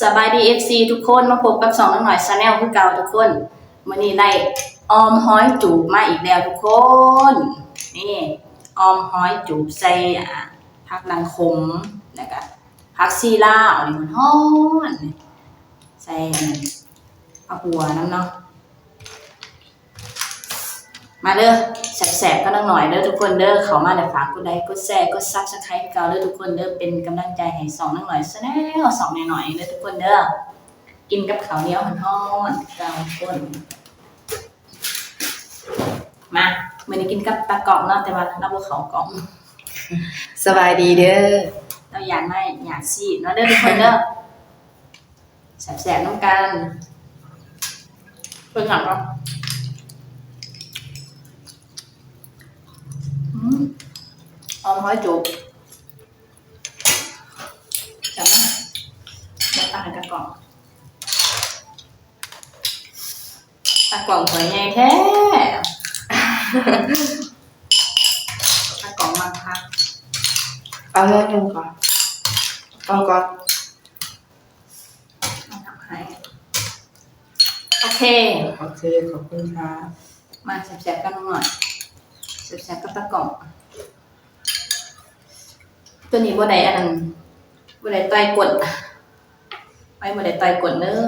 สบายดีเอฟซีทุกคนมาพบกับสองน้องหน่อยชาแนลคือเก่าทุกคนวันนี้ได้ออมห้อยจูบมาอีกแล้วทุกคนนี่ออมห้อยจูบใส่อะผักนางคมนะคะผักซีลาวนี่มันห้อนใส่เอาหัวน้ำเนาะ มาเด้อแสบๆก็น้องหน่อยเด้อทุกคนเด้อเขามาเดี๋ยวฝากกดไลค์กดแชร์กดซับสไครต์เก่าเด้อทุกคนเด้อเป็นกำลังใจให้สองน้องหน่อยซะแน่สองหน่อยๆเด้อทุกคนเด้อกินกับข้าวเหนียวฮ้อนๆเก่าคนมามื่อนี้กินกับปลากรอบเนาะแต่ว่าเราบ่เขากล่องสบายดีเด้อเราอยากไม่อยากซีดเนาะเด้อทุกคนเด้อแสบๆน้องกันเพิ่งหลับก็ อืมออมห้อยจุกจับมาเดี๋ยวตั้งให้กระกล่องตากล่องสวยไงแท้ตากล่องมาพักเอาเรื่องหนึ่งก่อนเอาก่อนมาทำให้โอเค โอเค ขอบคุณค่ะมาแสบๆกันหน่อย แสบๆกับตะกล่อง ตัวนี้บ่ได้อันนั้นบ่ได้ต่อยกดไปบ่ได้ต่อยกดเด้อ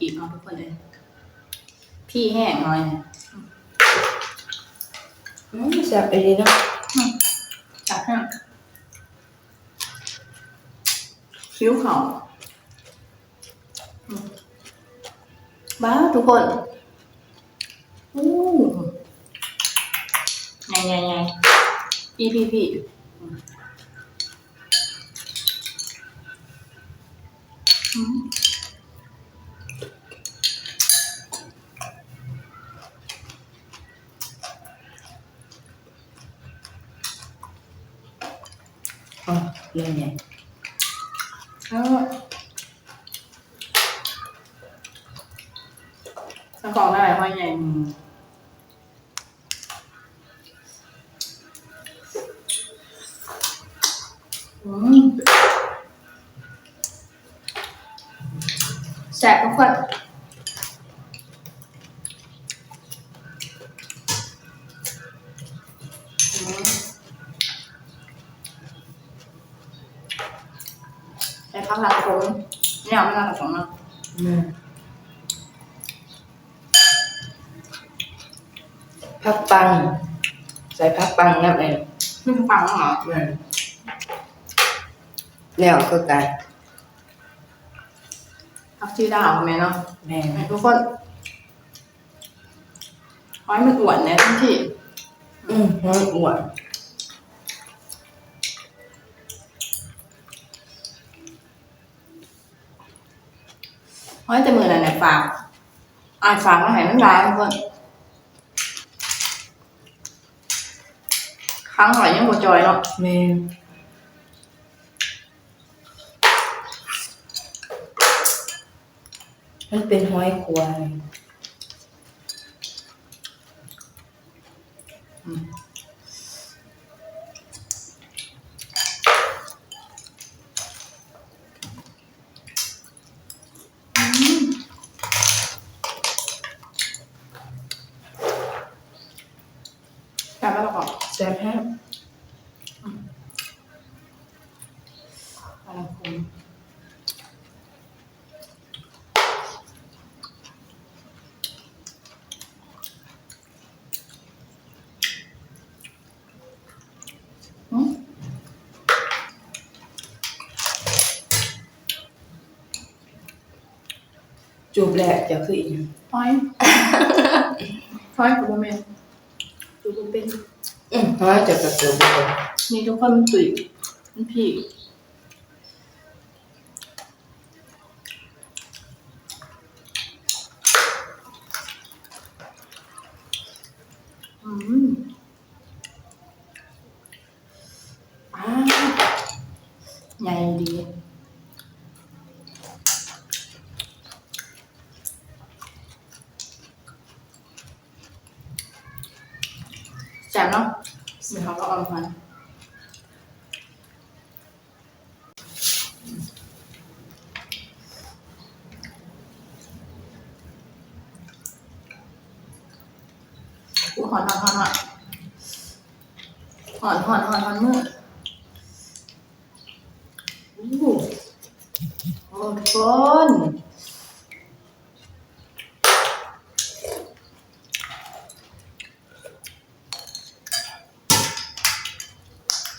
อีกเนาะทุกคนเลยพี่แห้งหน่อยเนี่ยอืมแซ่บดีเนาะจับให้คิ้วเขาอืมบ้าทุกคนอู้ไง ไงไงพี่พี่พี่อืมอืมอ๋อเรื่องใหญ่แล้วตะกล่องได้ไหมไงอืมอื แสบทุกคนอืมแต่ข้างหลังผมเนี่ยไม่น่าสงเนาะอืมพักปัง ใส่พักปังนับเลยไม่ฟังเหรออืมแล้วก็ไก่ พักชื่อดาวไหมเนาะแม่ทุกคนขอให้มันอ้วนนะทุกที่ อืมน้อยอ้วนขอให้แต่มือนั่นแหละฝากอ่านฝากมาให้น้ำลายทุกคนครั้งหน่อยยังบ่จอยเนาะแม่ มันเป็นห้อยควายแต่ไม่ประกอบแซ่บแฮะ อะไรคุณ อืม จูบแรกจะคืออีกอย่างฟอยฟอยกูบ่แม่นกูบ่เป็น อืมน้อยจะกระเตือบุกมีทุกคนมันตุ๋ยมันพี่อืมอ่าใหญ่ดี แจ่มเนาะมีเขาก็เอามา หอนหอนหอนหอนหอนหอนหอนหอนมืออู้โอ้ทุกคน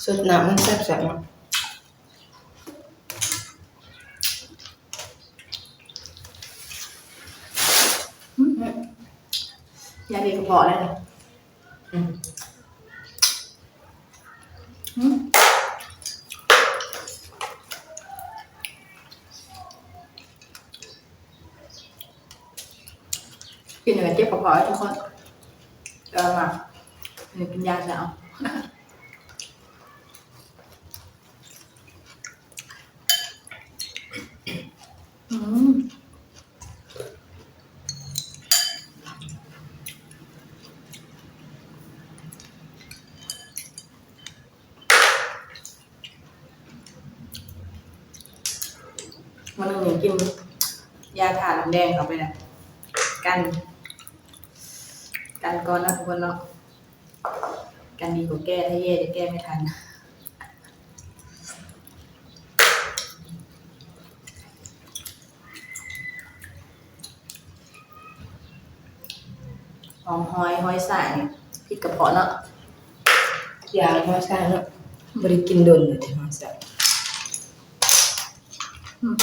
สุดน้ำมันแซ่บๆเนาะยาดีกระเพาะเลยนะ อืม อืม กินอะไรเจ็บกระเพาะทุกคนเออมาเดี๋ยวกินยาจะเอาอืมวันหนึ่งหนูกิน ยาถ่านน้ำแดงเข้าไปนะกัน กันก่อนนะทุกคนเนาะกันดีกว่าแก้ถ้าแย่จะแก้ไม่ทันหอมหอยหอยสายนี่พิษกระเพาะเนาะยาหัวซ่าเนาะบ่ได้กินโดนเลยที่หัวซ่าอืม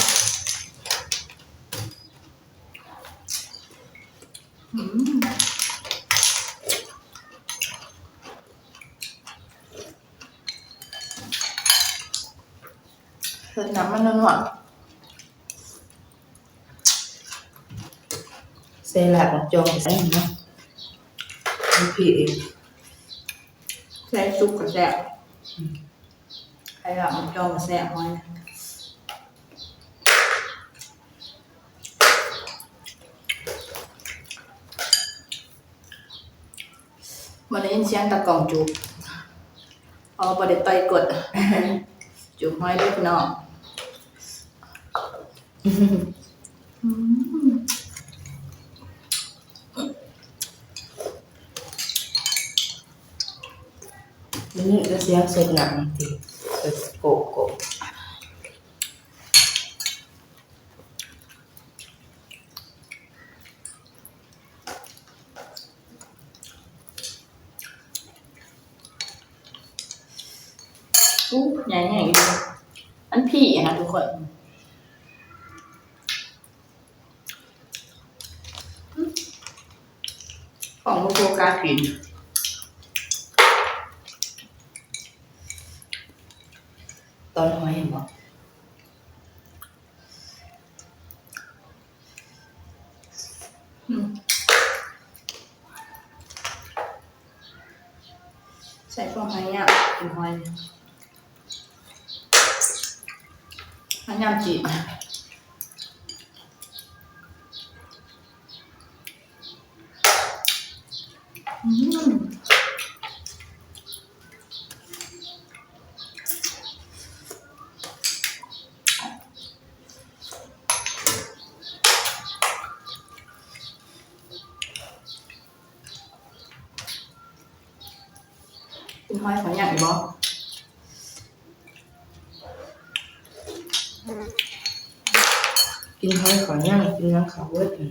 เพิ่ มน้ำมันนวลเซลาของจองใส่เนาะมีพี่เองๆใส่ซุปกับแซ่บใครแบบมันจองกับแซ่บหอยนะมันได้ยินเสียงตะกล่องจูบเอาประเด็ดไปกดจูบหอยด้วยพี่น้อง นี่ก็เสียงสดน้ำที่สดโกโก้อู้ใหญ่ใหญ่ดีอันพี่นะทุกคน ของลูกโฟกากินตอนหอยเห็นบ่อืมใส่ฟองไห้เนี่ยกินหอยอันยำจีบอืม กินหอยของอย่างอีกบ่ กิ นหอยขอย่างกินน้ำขาวเวิร์ดนี่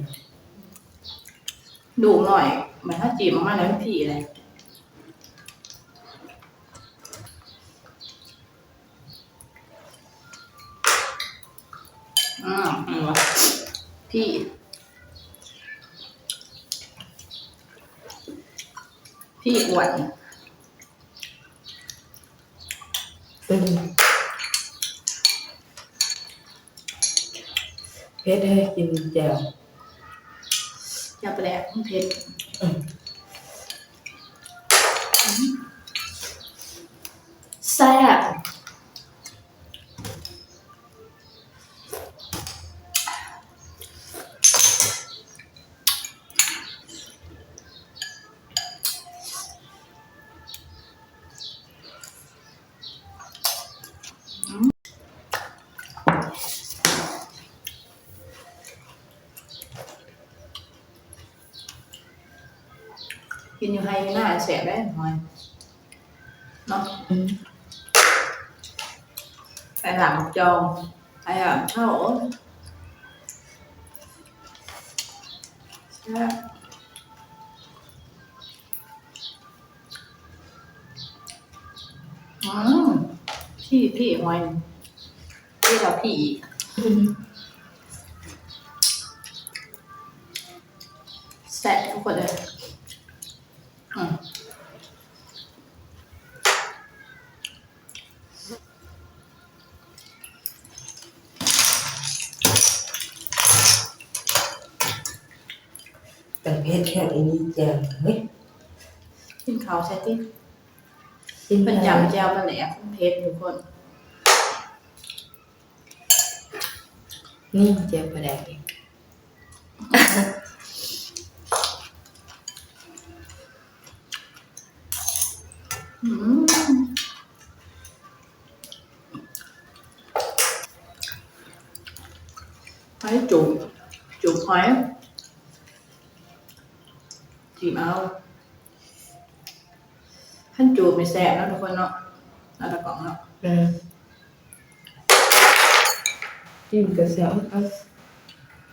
ดูหน่อยเหมือนถ้าจีบมากๆแล้วเป็นผีเลยอืมอืมวะพี่พี่อ้วนอืม เพชรให้กินแจ่วยาแปลกเผ็ดอืมแซ่บ แสบได้หน่อยเนาะอืมไปหลังจองไปหลังเข้าโอ๊ตแซ่บอืมพี่พี่หอยพี่เราพี่อีกอืมแซ่บทุกคนเลย แต่เพชรแค่อันนี้แจ่มเฮ้ยกินข้าวใช่ที่กินเป็นไปยำแจ่วปลาแหลกเพชรทุกคน นี่แจ่มประแดกอีกอืมหอยจุกจุกหอยจีบ เอาท่านจูบไม่แสบเนาะทุกคนเนาะน่าตะกล่องเนาะอืมจิ้มกระเซียวเอา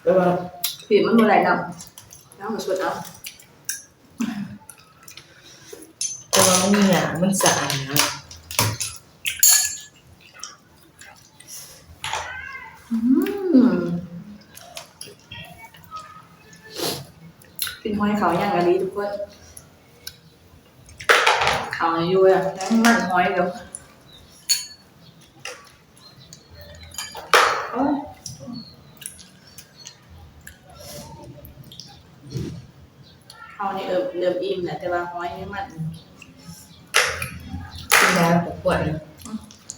แต่ว่าผีมันบ่ไหลนำแล้วมาสวดเอาแต่ว่ามันหนามันสะอาดนะ อืมกิน หอยเขาย่างกะลีทุกคนเขาอยู่อะแล้วมันหอยเดี๋ยวโอ้ยเขานี่เอิบเริ่มอิ่มแหละแต่ว่าหอยนี่มันกินได้ปกวดนะ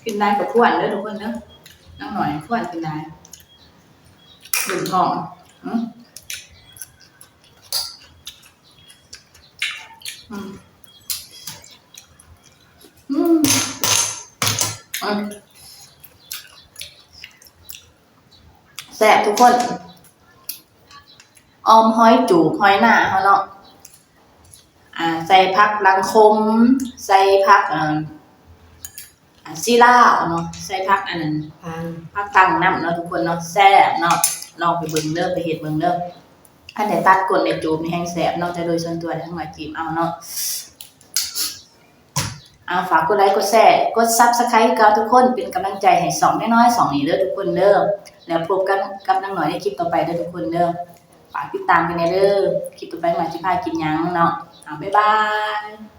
กินได้กับขวดเด้อทุกคนเด้อนั่งหน่อยขวดกินได้ดื่มทองอืม อืมอืมอืมแซ่บทุกคนออมหอยจูบหอยหน้าเขาเนาะอ่า ใส่ผักลังคม ใส่ผักเอ่ออ่าซีล่าวเนาะใส่ผักอันนั้นพานภาคกลางน้ำเนาะทุกคนเนาะแซ่บเนาะลองไปเบิ่งเด้อไปเฮ็ดเบิ่งเด้อ อันไหนตัดกดในจูบนี่แห้งแสบเนาะแต่โดยส่วนตัวทั้งหลายจีบเอาเนาะเอาฝากกดไลค์กดแชร์กดซับสไครต์กับทุกคนเป็นกำลังใจให้สองน้อยๆสองนี้เด้อทุกคนเด้อแล้วพบกันกับนางหน่อยในคลิปต่อไปเด้อทุกคนเด้อฝากติดตามกันเด้อคลิปต่อไปมาจิพากินยังเนาะเอาบ๊ายบาย